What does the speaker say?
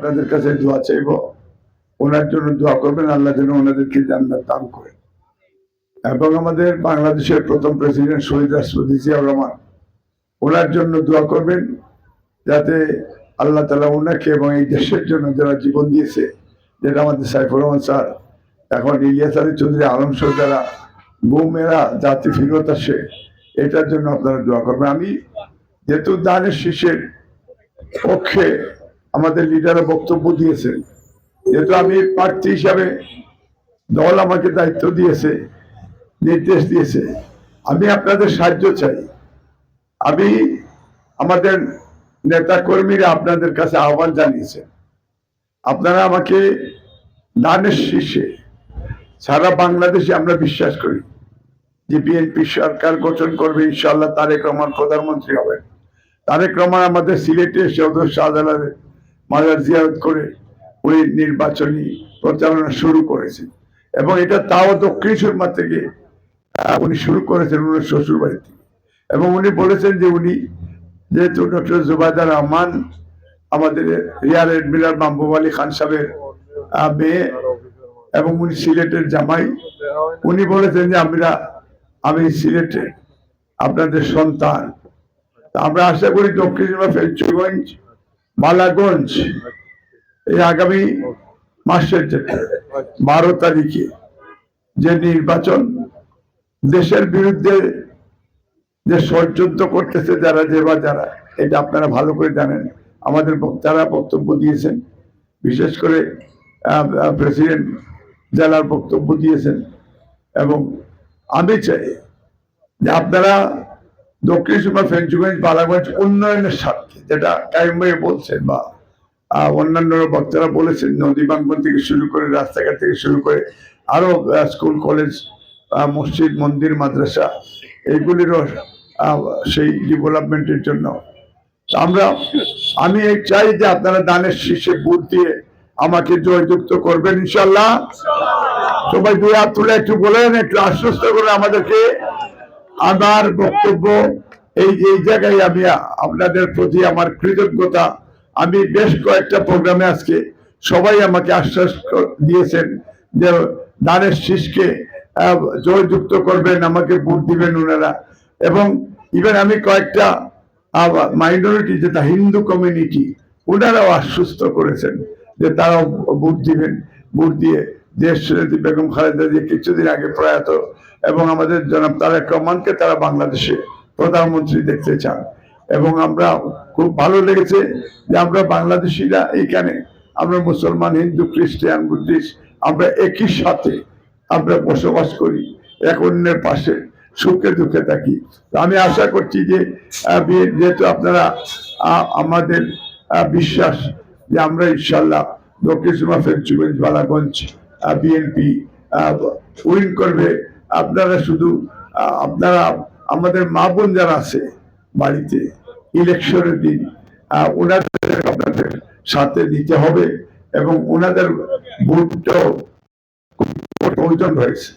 আপনাদের কাছে দোয়া চাইব। ওনার জন্য দোয়া করবেন, আল্লাহ যেন ওনাদেরকে জান্নাত দান করেন এবং আমাদের বাংলাদেশের প্রথম প্রেসিডেন্ট শহীদ রাষ্ট্রপতি জিয়াউর রহমান, ওনার জন্য দোয়া করবেন যাতে আল্লাহ তালা ওনাকে এবং এই দেশের জন্য যারা জীবন দিয়েছে, যেটা আমাদের সাইফুর রহমান স্যার, এখন ইলিয়াস আলী চৌধুরী আলম সহ যারা গুমেরা জাতি ফিরত আসে, এটার জন্য আপনারা দোয়া করবেন। আমি যেহেতু দানের শীষের পক্ষে আমাদের লিডাররা বক্তব্য দিয়েছেন যেহেতু আমি প্রার্থী হিসাবে দল আমাকে দায়িত্ব দিয়েছে, নির্দেশ দিয়েছে, আমি আপনাদের সাহায্য চাই। আমি আমাদের নেতা কর্মীরা আপনাদের কাছে আহ্বান জানিয়েছেন। আপনারা আমাকে দানের শীর্ষে সারা বাংলাদেশে আমরা বিশ্বাস করি যে বিএনপি সরকার গঠন করবে ইনশাল্লাহ তারেক রহমান প্রধানমন্ত্রী হবেন। তারেক রহমান আমাদের সিলেটে সৌদর শাহজালালের মাজার জিয়ারত করে উনি নির্বাচনী প্রচারণা শুরু করেছেন এবং এটা তাও দক্ষিণ সুরমা থেকে উনি শুরু করেছেন উনার শ্বশুর বাড়ি থেকে। এবং উনি বলেছেন যে উনি যেহেতু ডক্টর জুবাইদার রহমান, আমাদের রিয়ার এডমিরাল মাহবুব আলী খান সাহেবের মেয়ে এবং উনি সিলেটের জামাই, উনি বলেছেন যে আমরা, আমি সিলেটে আপনাদের সন্তান। আমরা আশা করি দক্ষিণ সুরমা ফেলচুগঞ্জ মালাগঞ্জ এই আগামী মাসের বারো তারিখে যে নির্বাচন, দেশের বিরুদ্ধে যে ষড়যন্ত্র করতেছে যারা যে বা যারা, এটা আপনারা ভালো করে জানেন। আমাদের বক্তারা বক্তব্য দিয়েছেন। বিশেষ করে প্রেসিডেন্ট জেলার বক্তব্য দিয়েছেন। এবং আমি চাই যে আপনারা দক্ষিণ সুমা ফেঞ্চুগঞ্জ বালাগঞ্জ উন্নয়নের স্বার্থে যেটা কাইম ভাই বলছেন বা অন্যান্য বক্তারা বলেছেন নদী বাঙ্গন থেকে শুরু করে রাস্তাঘাট থেকে শুরু করে আরও স্কুল কলেজ মসজিদ মন্দির মাদ্রাসা এইগুলিরও আহ, সেই ডেভেলপমেন্টের জন্য। আমরা আমি চাই যে আপনারা দানের শীর্ষে বুথ দিয়ে আমাকে জয়যুক্ত করবেন ইনশাল্লাহ সবাই দুই হাত তুলে একটু বলেন একটু আশ্বস্ত করে আমাদেরকে আমার বক্তব্য, এই এই জায়গায় আমি আপনাদের প্রতি আমার কৃতজ্ঞতা। আমি বেশ কয়েকটা প্রোগ্রামে আজকে সবাই আমাকে আশ্বাস দিয়েছেন যে দানের শীষকে জয়যুক্ত করবেন, আমাকে ভোট দিবেন ওনারা। এবং ইভেন আমি কয়েকটা মাইনরিটি যেটা হিন্দু কমিউনিটি ওনারাও আশ্বস্ত করেছেন যে তারাও ভোট দিবেন, ভোট দিয়ে দেশ নেত্রী বেগম খালেদা যে কিছুদিন আগে প্রয়াত এবং আমাদের জনাব তারেক রহমানকে তারা বাংলাদেশে প্রধানমন্ত্রী দেখতে চান। এবং আমরা খুব ভালো লেগেছে যে আমরা বাংলাদেশিরা এইখানে, আমরা মুসলমান, হিন্দু, খ্রিস্টান, বুদ্ধিস্ট, আমরা একই সাথে আমরা বসবাস করি, এক অন্যের পাশে সুখে দুঃখে থাকি। আমি আশা করছি যে যেহেতু আপনারা আমাদের বিশ্বাস যে আমরা ইনশাল্লাহ দক্ষিণ সীমা ফেঞ্চুগঞ্জ বালাগঞ্জ বিএনপি উইন করবে। আপনারা শুধু আপনারা, আমাদের মা বোন যারা আছে বাড়িতে ইলেকশনের দিন ওনাদের আপনাদের সাথে দিতে হবে এবং ওনাদের ভোটটাও হয়েছে।